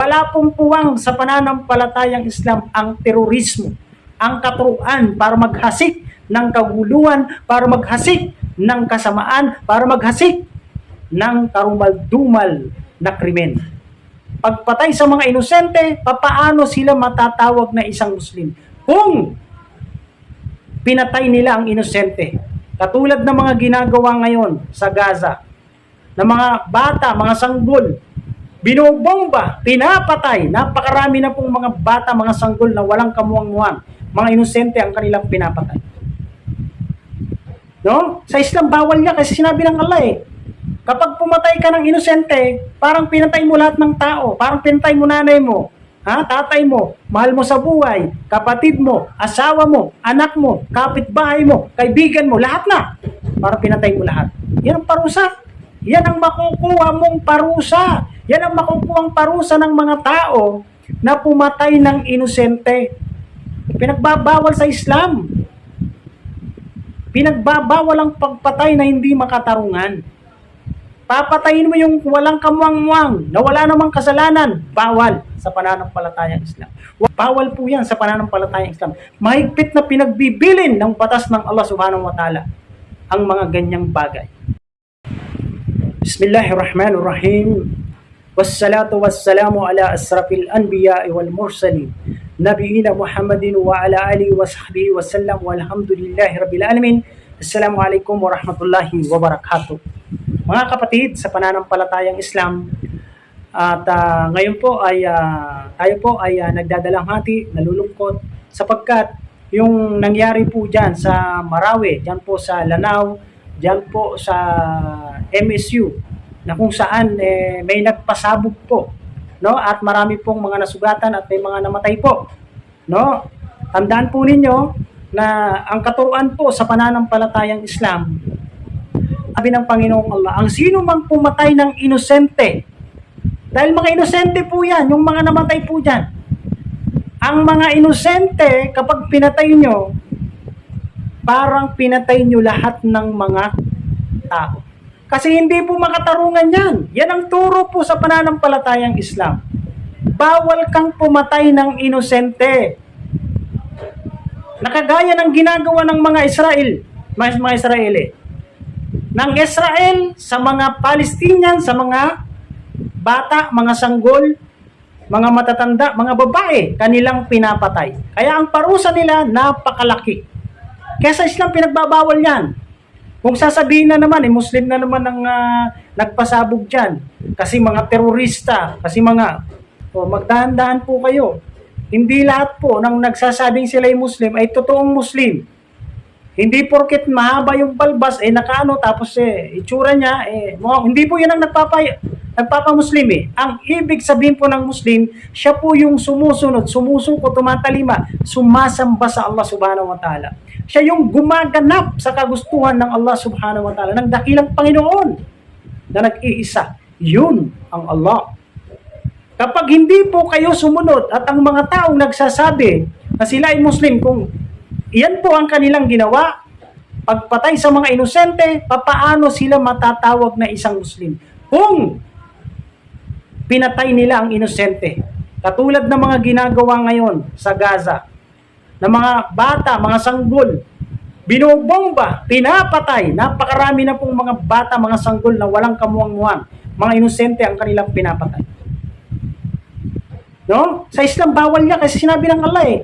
Wala pong puwang sa pananampalatayang Islam ang terorismo, ang katuruan para maghasik ng kaguluhan, para maghasik ng kasamaan, para maghasik ng karumal-dumal na krimen. Pagpatay sa mga inosente, papaano sila matatawag na isang Muslim? Kung pinatay nila ang inosente, katulad ng mga ginagawa ngayon sa Gaza, ng mga bata, mga sanggol, binobomba, pinapatay, napakarami na pong mga bata, mga sanggol na walang kamuang-muang, mga inosente ang kanilang pinapatay. No? Sa Islam, bawal niya kasi sinabi ng Allah eh. Kapag pumatay ka ng inosente, parang pinatay mo lahat ng tao, parang pinatay mo nanay mo, ha, tatay mo, mahal mo sa buhay, kapatid mo, asawa mo, anak mo, kapitbahay mo, kaibigan mo, lahat na. Parang pinatay mo lahat. Yan ang parusa. Yan ang makukuha mong parusa. Yan ang makukuha parusa ng mga tao na pumatay ng inosente. Pinagbabawal sa Islam. Pinagbabawal ang pagpatay na hindi makatarungan. Papatayin mo yung walang kamuang-muang na wala namang kasalanan. Bawal sa pananampalatayang Islam. Bawal po yan sa pananampalatayang Islam. Mahigpit na pinagbibilin ng batas ng Allah subhanahu wa ta'ala ang mga ganyang bagay. Bismillahirrahmanirrahim. Asrafil anbiya wal mursalin. Nabiyina Muhammadin wa ala alihi wa sahbihi wa sallam walhamdulillahi rabbil alamin. Assalamualaikum warahmatullahi wabarakatuh. Mga kapatid sa pananampalatayang Islam, at ah, ngayon po ay ah, tayo po ay ah, nagdadalang hati, nalulungkot sapagkat yung nangyari po diyan sa Marawi, diyan po sa Lanao, diyan po sa MSU na kung saan eh, may nagpasabog po no? At marami pong mga nasugatan at may mga namatay po no? Tandaan po ninyo na ang katuruan po sa pananampalatayang Islam sabi ng Panginoong Allah ang sino mang pumatay ng inosente dahil mga inosente po yan yung mga namatay po dyan. Ang mga inosente kapag pinatay nyo parang pinatay nyo lahat ng mga tao kasi hindi po makatarungan yan. Yan ang turo po sa pananampalatayang Islam. Bawal kang pumatay ng inosente. Nakagaya ng ginagawa ng mga Israel, mga, mga Israeli. Ng Israel sa mga Palestinian, sa mga bata, mga sanggol, mga matatanda, mga babae, kanilang pinapatay. Kaya ang parusa nila, napakalaki. Kaya Islam, pinagbabawal yan. Kung sasabihin na naman, eh, Muslim na naman ang ah, nagpasabog dyan. Kasi mga terorista, kasi mga, oh, magdahan-dahan po kayo. Hindi lahat po ng nagsasabing sila ay Muslim ay totoong Muslim. Hindi porket mahaba yung balbas, eh nakaano, tapos eh, itsura niya, eh, mo, hindi po yan ang nagpapay, nagpapamuslim eh. Ang ibig sabihin po ng Muslim, siya po yung sumusunod, sumusuko, tumatalima, sumasamba sa Allah subhanahu wa ta'ala. Siya yung gumaganap sa kagustuhan ng Allah subhanahu wa ta'ala, ng dakilang Panginoon na nag-iisa. Yun ang Allah. Kapag hindi po kayo sumunod at ang mga taong nagsasabi na sila ay Muslim, kung iyan po ang kanilang ginawa, pagpatay sa mga inosente, papaano sila matatawag na isang Muslim? Kung pinatay nila ang inosente, katulad ng mga ginagawa ngayon sa Gaza, ng mga bata, mga sanggol, binobomba, pinapatay, napakarami na pong mga bata, mga sanggol na walang kamuang-muang, mga inosente ang kanilang pinapatay. No? Sa Islam, bawal niya kasi sinabi ng Allah eh.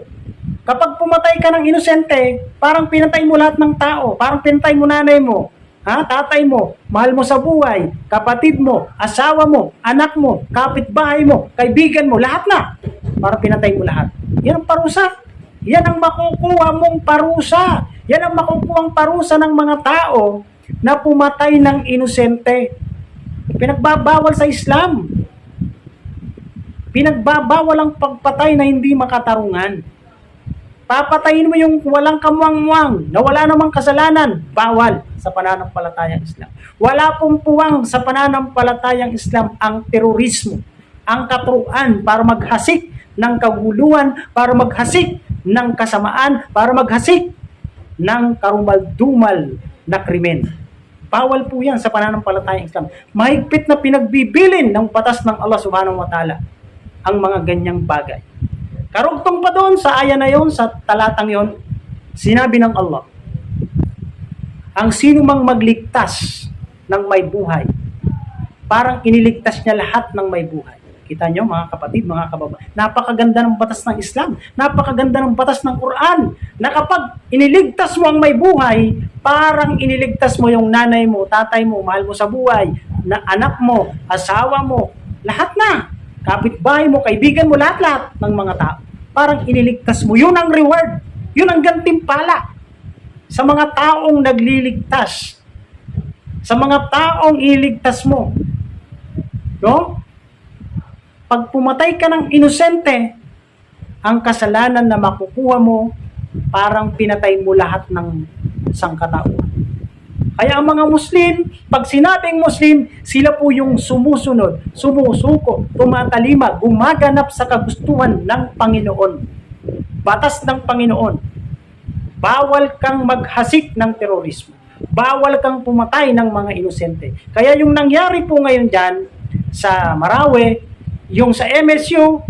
Kapag pumatay ka ng inosente, parang pinatay mo lahat ng tao, parang pinatay mo nanay mo, ha, tatay mo, mahal mo sa buhay, kapatid mo, asawa mo, anak mo, kapitbahay mo, kaibigan mo, lahat na. Parang pinatay mo lahat. Yan ang parusa. Yan ang makukuha mong parusa. Yan ang makukuha parusa ng mga tao na pumatay ng inosente. Pinagbabawal sa Islam. Pinagbabawal ang pagpatay na hindi makatarungan. Papatayin mo yung walang kamuang-muang na wala namang kasalanan. Bawal sa pananampalatayang Islam. Wala pong puwang sa pananampalatayang Islam ang terorismo, ang katuruan para maghasik ng kaguluhan, para maghasik ng kasamaan, para maghasik ng karumal-dumal na krimen. Bawal po yan sa pananampalatayang Islam. Mahigpit na pinagbibilin ng batas ng Allah subhanahu wa ta'ala ang mga ganyang bagay. Karugtong pa doon sa aya na yon, sa talatang yon, sinabi ng Allah, ang sino mang magligtas ng may buhay, parang iniligtas niya lahat ng may buhay. Kita nyo mga kapatid, mga kababayan, napakaganda ng batas ng Islam, napakaganda ng batas ng Quran, na kapag iniligtas mo ang may buhay, parang iniligtas mo yung nanay mo, tatay mo, mahal mo sa buhay, na anak mo, asawa mo, lahat na, kapitbahay mo, kaibigan mo, lahat-lahat ng mga tao. Parang iniligtas mo. Yun ang reward. Yun ang gantimpala sa mga taong nagliligtas. Sa mga taong iligtas mo. No? Pag pumatay ka ng inosente, ang kasalanan na makukuha mo, parang pinatay mo lahat ng sangkatauhan. Kaya ang mga Muslim, pag sinabing Muslim, sila po yung sumusunod, sumusuko, tumatalima, gumaganap sa kagustuhan ng Panginoon. Batas ng Panginoon. Bawal kang maghasik ng terorismo. Bawal kang pumatay ng mga inosente. Kaya yung nangyari po ngayon dyan sa Marawi, yung sa MSU,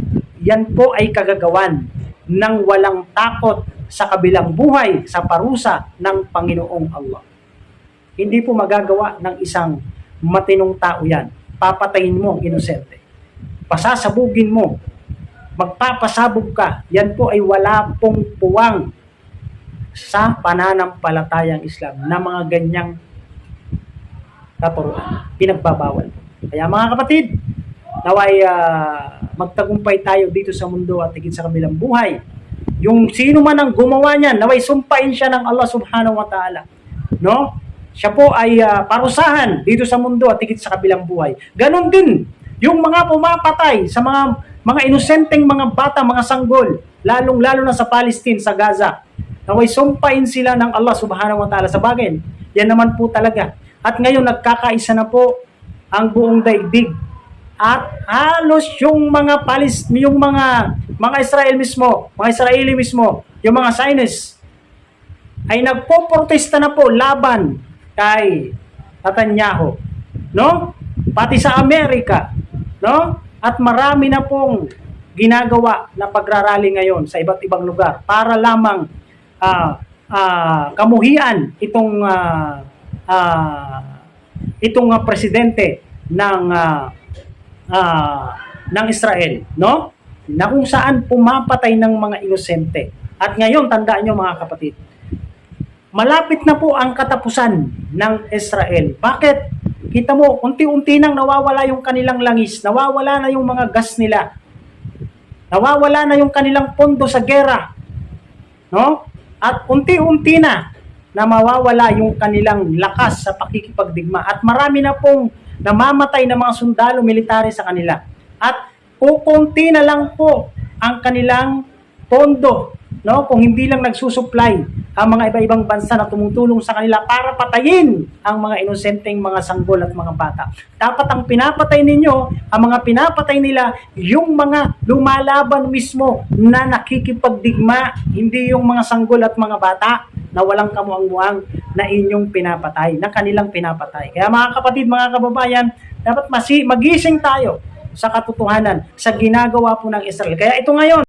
yan po ay kagagawan ng walang takot sa kabilang buhay sa parusa ng Panginoong Allah. Hindi po magagawa ng isang matinong tao yan. Papatayin mo ang inosente. Pasasabugin mo. Magpapasabog ka. Yan po ay wala pong puwang sa pananampalatayang Islam na mga ganyang katuruan. Pinagbabawal. Kaya mga kapatid, naway ah, magtagumpay tayo dito sa mundo at higit sa kabilang buhay. Yung sino man ang gumawa niyan, naway sumpain siya ng Allah subhanahu wa ta'ala. No? Siya po ay ah, parusahan dito sa mundo at higit sa kabilang buhay. Ganon din, yung mga pumapatay sa mga mga inosenteng mga bata, mga sanggol, lalong-lalo na sa Palestine, sa Gaza. Naway sumpain sila ng Allah subhanahu wa ta'ala sa bagay. Yan naman po talaga. At ngayon nagkakaisa na po ang buong daigdig. At halos yung mga Palis, yung mga mga Israel mismo, mga Israeli mismo, yung mga Zionist ay nagpoprotesta na po laban kay Netanyahu, no? Pati sa Amerika, no? At marami na pong ginagawa na pagrarally ngayon sa iba't ibang lugar para lamang ah ah, kamuhian itong ah, ah, itong ah, presidente ng ah, ah, ng Israel, no? Na kung saan pumapatay ng mga inosente. At ngayon, tandaan nyo mga kapatid, malapit na po ang katapusan ng Israel. Bakit? Kita mo, unti-unti nang nawawala yung kanilang langis, nawawala na yung mga gas nila, nawawala na yung kanilang pondo sa gera, no? At unti-unti na na mawawala yung kanilang lakas sa pakikipagdigma at marami na pong namamatay na mga sundalo military sa kanila. At kukunti na lang po ang kanilang pondo, no? Kung hindi lang nagsusupply ang mga iba-ibang bansa na tumutulong sa kanila para patayin ang mga inosenteng mga sanggol at mga bata. Dapat ang pinapatay ninyo, ang mga pinapatay nila, yung mga lumalaban mismo na nakikipagdigma, hindi yung mga sanggol at mga bata na walang kamuang-muang na inyong pinapatay, na kanilang pinapatay. Kaya mga kapatid, mga kababayan, dapat masi magising tayo sa katotohanan, sa ginagawa po ng Israel. Kaya ito ngayon,